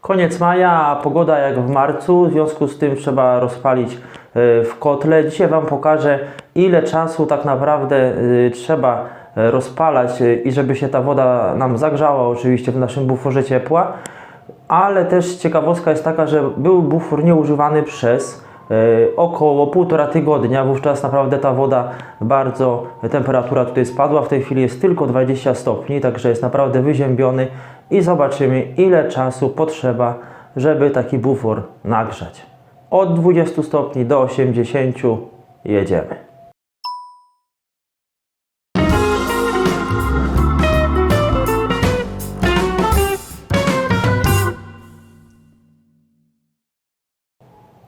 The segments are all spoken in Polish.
Koniec maja, a pogoda jak w marcu, w związku z tym trzeba rozpalić y, w kotle. Dzisiaj Wam pokażę, ile czasu tak naprawdę y, trzeba y, rozpalać i żeby się ta woda nam zagrzała, oczywiście w naszym buforze ciepła. Ale też ciekawostka jest taka, że był bufor nieużywany przez około półtora tygodnia. Wówczas naprawdę ta woda bardzo, temperatura tutaj spadła. W tej chwili jest tylko 20 stopni, także jest naprawdę wyziębiony i zobaczymy ile czasu potrzeba, żeby taki bufor nagrzać. Od 20 stopni do 80 jedziemy.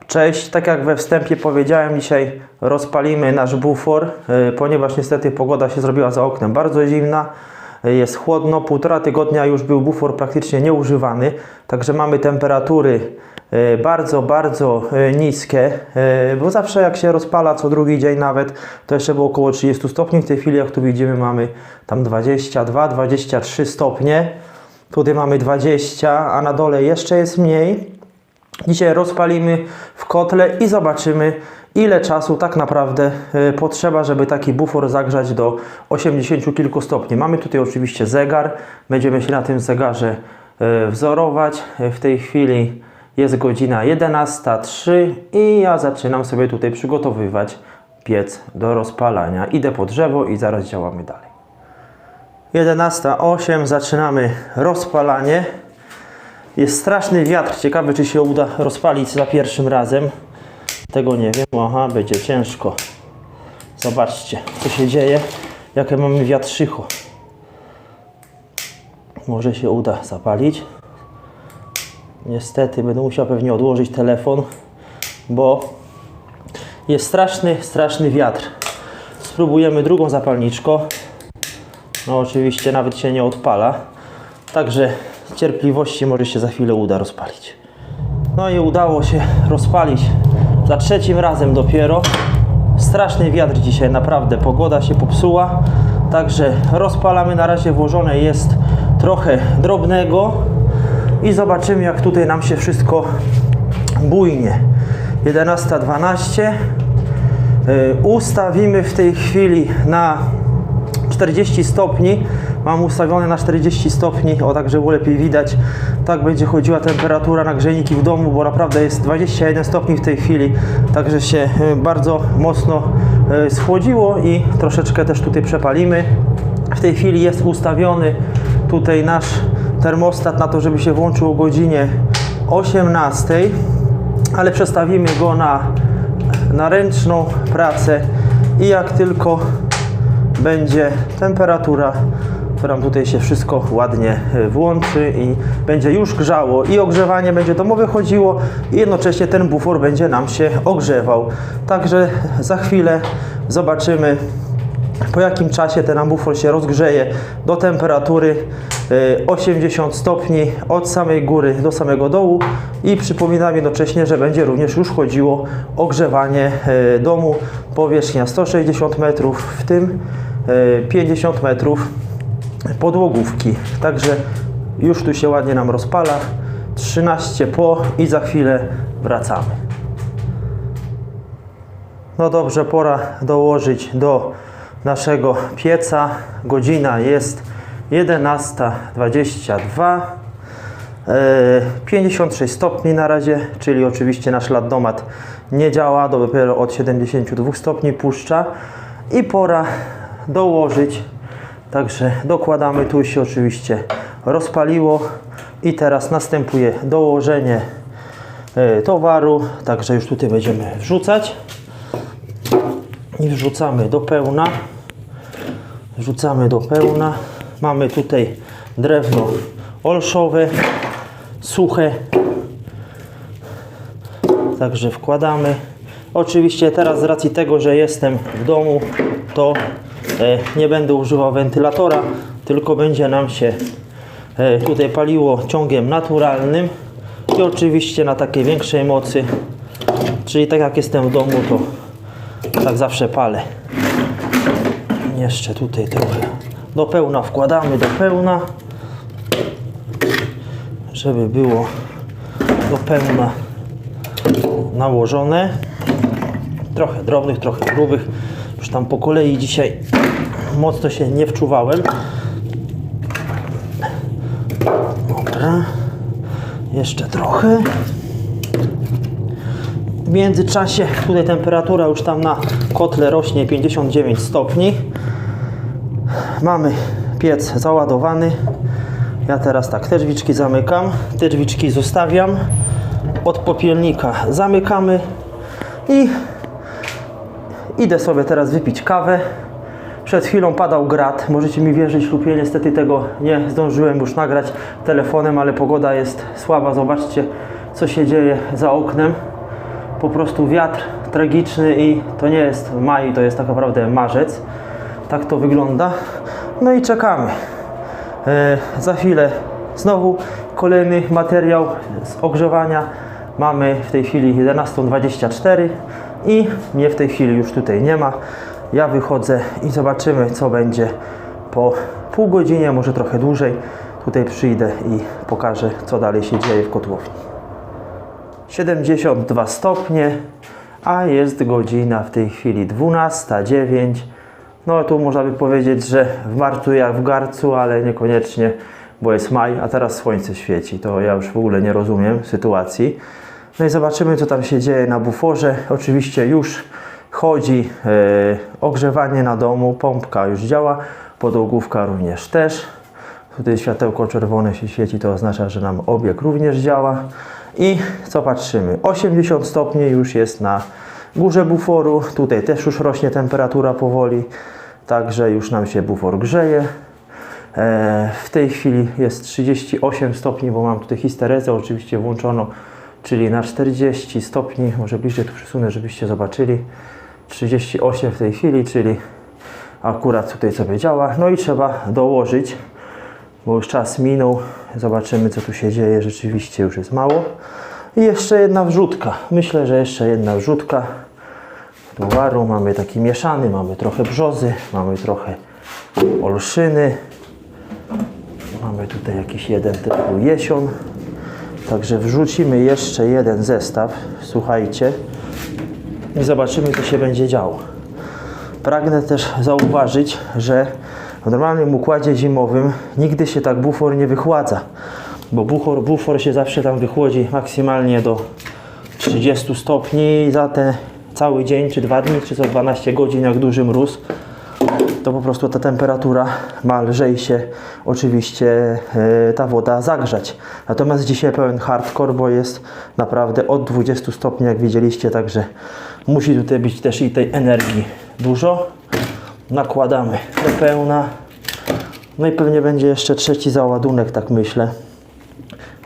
Cześć, tak jak we wstępie powiedziałem, dzisiaj rozpalimy nasz bufor, y, ponieważ niestety pogoda się zrobiła za oknem bardzo zimna, jest chłodno, półtora tygodnia już był bufor praktycznie nieużywany, także mamy temperatury y, bardzo, bardzo y, niskie, y, bo zawsze jak się rozpala co drugi dzień nawet, to jeszcze było około 30 stopni, w tej chwili jak tu widzimy mamy tam 22-23 stopnie, tutaj mamy 20, a na dole jeszcze jest mniej. Dzisiaj rozpalimy w kotle i zobaczymy, ile czasu tak naprawdę y, potrzeba, żeby taki bufor zagrzać do 80 kilku stopni. Mamy tutaj oczywiście zegar, będziemy się na tym zegarze y, wzorować. W tej chwili jest godzina 11.03 i ja zaczynam sobie tutaj przygotowywać piec do rozpalania. Idę po drzewo i zaraz działamy dalej. 11.08 zaczynamy rozpalanie. Jest straszny wiatr. Ciekawe, czy się uda rozpalić za pierwszym razem. Tego nie wiem. Aha, będzie ciężko. Zobaczcie, co się dzieje. Jakie mamy wiatrzycho. Może się uda zapalić. Niestety będę musiał pewnie odłożyć telefon, bo jest straszny, straszny wiatr. Spróbujemy drugą zapalniczką. No oczywiście nawet się nie odpala. Także cierpliwości może się za chwilę uda rozpalić. No i udało się rozpalić za trzecim razem dopiero. Straszny wiatr dzisiaj, naprawdę. Pogoda się popsuła. Także rozpalamy. Na razie włożone jest trochę drobnego i zobaczymy jak tutaj nam się wszystko bujnie. 11.12 Yy, Ustawimy w tej chwili na 40 stopni. Mam ustawione na 40 stopni, o tak, żeby lepiej widać. Tak będzie chodziła temperatura na grzejniki w domu, bo naprawdę jest 21 stopni w tej chwili, także się y, bardzo mocno y, schłodziło i troszeczkę też tutaj przepalimy. W tej chwili jest ustawiony tutaj nasz termostat na to, żeby się włączył o godzinie 18, ale przestawimy go na, na ręczną pracę i jak tylko będzie temperatura, która tutaj się wszystko ładnie y, włączy i będzie już grzało i ogrzewanie będzie domowe chodziło i jednocześnie ten bufor będzie nam się ogrzewał. Także za chwilę zobaczymy po jakim czasie ten bufor się rozgrzeje do temperatury y, 80 stopni od samej góry do samego dołu. I przypominam jednocześnie, że będzie również już chodziło ogrzewanie y, domu. Powierzchnia 160 metrów, w tym y, 50 metrów podłogówki. Także już tu się ładnie nam rozpala. 13 po i za chwilę wracamy. No dobrze, pora dołożyć do naszego pieca. Godzina jest 11.22. E, 56 stopni na razie, czyli oczywiście nasz ladomat nie działa, dopiero od 72 stopni puszcza i pora dołożyć. Także dokładamy, tu się oczywiście rozpaliło i teraz następuje dołożenie e, towaru, także już tutaj będziemy wrzucać i wrzucamy do pełna. Wrzucamy do pełna. Mamy tutaj drewno olszowe, suche. Także wkładamy. Oczywiście teraz z racji tego, że jestem w domu, to nie będę używał wentylatora, tylko będzie nam się e, tutaj paliło ciągiem naturalnym i oczywiście na takiej większej mocy, czyli tak jak jestem w domu, to tak zawsze palę. Jeszcze tutaj trochę do pełna wkładamy, do pełna, żeby było do pełna nałożone. Trochę drobnych, trochę grubych. Tam po kolei dzisiaj mocno się nie wczuwałem. Dobra. Jeszcze trochę. W międzyczasie tutaj temperatura już tam na kotle rośnie 59 stopni. Mamy piec załadowany. Ja teraz tak, te drzwiczki zamykam, te drzwiczki zostawiam. Od popielnika zamykamy i idę sobie teraz wypić kawę. Przed chwilą padał grad, możecie mi wierzyć lub nie, niestety tego nie zdążyłem już nagrać telefonem, ale pogoda jest słaba. Zobaczcie, co się dzieje za oknem. Po prostu wiatr tragiczny i to nie jest maj, to jest tak naprawdę marzec. Tak to wygląda. No i czekamy. E, za chwilę znowu kolejny materiał z ogrzewania. Mamy w tej chwili 11.24 i mnie w tej chwili już tutaj nie ma. Ja wychodzę i zobaczymy co będzie po pół godzinie, może trochę dłużej. Tutaj przyjdę i pokażę co dalej się dzieje w kotłowni. 72 stopnie, a jest godzina w tej chwili 12.09. No tu można by powiedzieć, że w marcu jak w garcu, ale niekoniecznie, bo jest maj, a teraz słońce świeci. To ja już w ogóle nie rozumiem sytuacji. No i zobaczymy, co tam się dzieje na buforze. Oczywiście już chodzi e, ogrzewanie na domu, pompka już działa, podłogówka również też. Tutaj światełko czerwone się świeci, to oznacza, że nam obieg również działa. I co patrzymy? 80 stopni już jest na górze buforu. Tutaj też już rośnie temperatura powoli, także już nam się bufor grzeje. E, w tej chwili jest 38 stopni, bo mam tutaj histerezę oczywiście włączoną, czyli na 40 stopni. Może bliżej tu przesunę, żebyście zobaczyli. 38 w tej chwili, czyli akurat tutaj sobie działa. No i trzeba dołożyć bo już czas minął. Zobaczymy, co tu się dzieje. Rzeczywiście już jest mało. I jeszcze jedna wrzutka. Myślę, że jeszcze jedna wrzutka towaru. Mamy taki mieszany, mamy trochę brzozy, mamy trochę olszyny. Mamy tutaj jakiś jeden typu jesion. Także wrzucimy jeszcze jeden zestaw. Słuchajcie. I zobaczymy, co się będzie działo. Pragnę też zauważyć, że w normalnym układzie zimowym nigdy się tak bufor nie wychładza, bo bufor, bufor się zawsze tam wychłodzi maksymalnie do 30 stopni za ten cały dzień, czy dwa dni, czy co 12 godzin, jak duży mróz. To po prostu ta temperatura ma lżej się oczywiście e, ta woda zagrzać. Natomiast dzisiaj pełen hardcore, bo jest naprawdę od 20 stopni, jak widzieliście, także musi tutaj być też i tej energii dużo nakładamy do pełna. No i pewnie będzie jeszcze trzeci załadunek, tak myślę.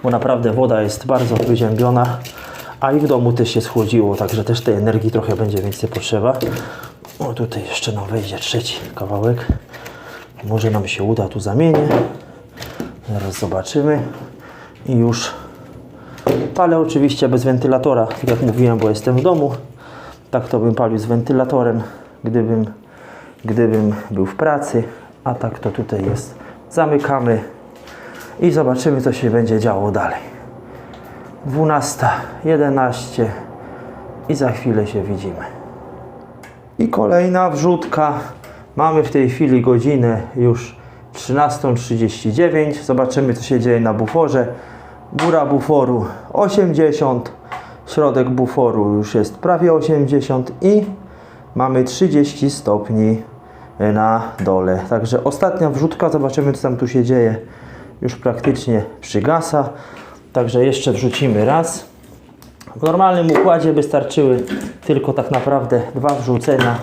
Bo naprawdę woda jest bardzo wyziębiona, a i w domu też się schłodziło, także też tej energii trochę będzie więcej potrzeba. O, tutaj jeszcze nam wejdzie trzeci kawałek. Może nam się uda, tu zamienię. Zaraz zobaczymy. I już palę oczywiście bez wentylatora, tak jak mówiłem, bo jestem w domu. Tak to bym palił z wentylatorem, gdybym gdybym był w pracy, a tak to tutaj jest. Zamykamy i zobaczymy, co się będzie działo dalej. 12.11 i za chwilę się widzimy. I kolejna wrzutka. Mamy w tej chwili godzinę już 13.39. Zobaczymy, co się dzieje na buforze. Góra buforu 80, środek buforu już jest prawie 80 i mamy 30 stopni na dole. Także ostatnia wrzutka, zobaczymy co tam tu się dzieje. Już praktycznie przygasa. Także jeszcze wrzucimy raz. W normalnym układzie wystarczyły tylko tak naprawdę dwa wrzucenia,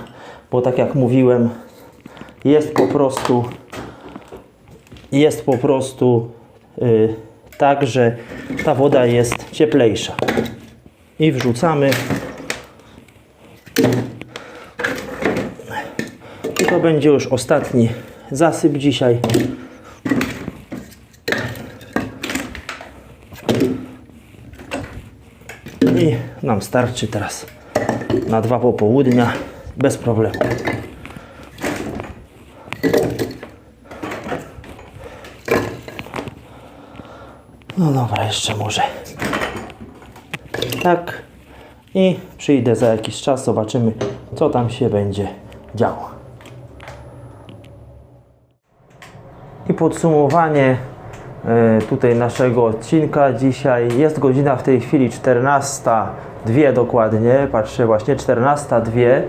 bo tak jak mówiłem, jest po prostu jest po prostu yy, tak, że ta woda jest cieplejsza. I wrzucamy I to będzie już ostatni zasyp dzisiaj. I nam starczy teraz na dwa popołudnia bez problemu. No dobra, jeszcze może Tak. I przyjdę za jakiś czas, zobaczymy, co tam się będzie działo. I podsumowanie tutaj naszego odcinka dzisiaj. Jest godzina w tej chwili 14.02 dokładnie. Patrzę właśnie 14.02.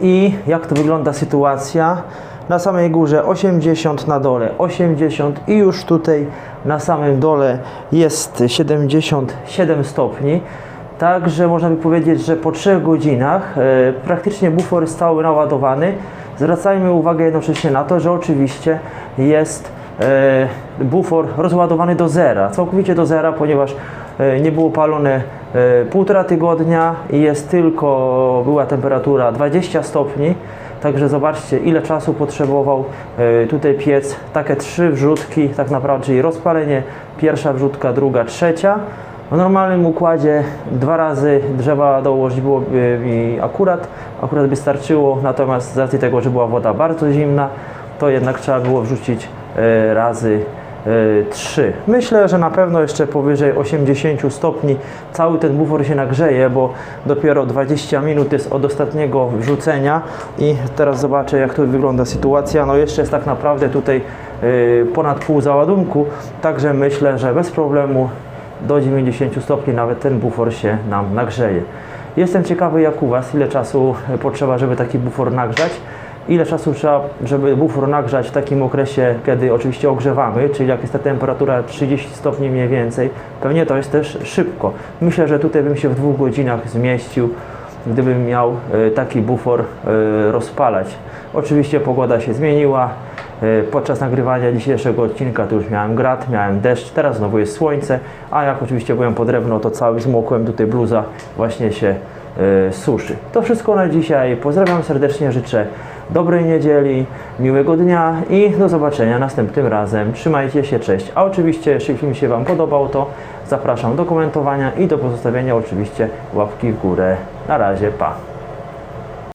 I jak to wygląda sytuacja? Na samej górze 80, na dole 80 i już tutaj na samym dole jest 77 stopni. Także można by powiedzieć, że po 3 godzinach e, praktycznie bufor jest cały naładowany. Zwracajmy uwagę jednocześnie na to, że oczywiście jest e, bufor rozładowany do zera, całkowicie do zera, ponieważ e, nie było palone e, półtora tygodnia i jest tylko, była temperatura 20 stopni. Także zobaczcie, ile czasu potrzebował e, tutaj piec. Takie trzy wrzutki, tak naprawdę, czyli rozpalenie, pierwsza wrzutka, druga, trzecia. W normalnym układzie dwa razy drzewa dołożyć byłoby mi akurat, akurat by starczyło, natomiast z racji tego, że była woda bardzo zimna, to jednak trzeba było wrzucić e, razy e, 3. Myślę, że na pewno jeszcze powyżej 80 stopni cały ten bufor się nagrzeje, bo dopiero 20 minut jest od ostatniego wrzucenia i teraz zobaczę jak tu wygląda sytuacja. No jeszcze jest tak naprawdę tutaj e, ponad pół załadunku, także myślę, że bez problemu do 90 stopni nawet ten bufor się nam nagrzeje. Jestem ciekawy jak u Was, ile czasu e, potrzeba, żeby taki bufor nagrzać. Ile czasu trzeba, żeby bufor nagrzać w takim okresie, kiedy oczywiście ogrzewamy, czyli jak jest ta temperatura 30 stopni mniej więcej, pewnie to jest też szybko. Myślę, że tutaj bym się w dwóch godzinach zmieścił, gdybym miał e, taki bufor e, rozpalać. Oczywiście pogoda się zmieniła, E, Podczas nagrywania dzisiejszego odcinka to już miałem grat, miałem deszcz, teraz znowu jest słońce, a jak oczywiście byłem pod drewno, to cały zmokłem, tutaj bluza właśnie się e, suszy. To wszystko na dzisiaj. Pozdrawiam serdecznie, życzę dobrej niedzieli, miłego dnia i do zobaczenia następnym razem. Trzymajcie się, cześć. A oczywiście, jeśli film się Wam podobał, to zapraszam do komentowania i do pozostawienia oczywiście łapki w górę. Na razie, pa.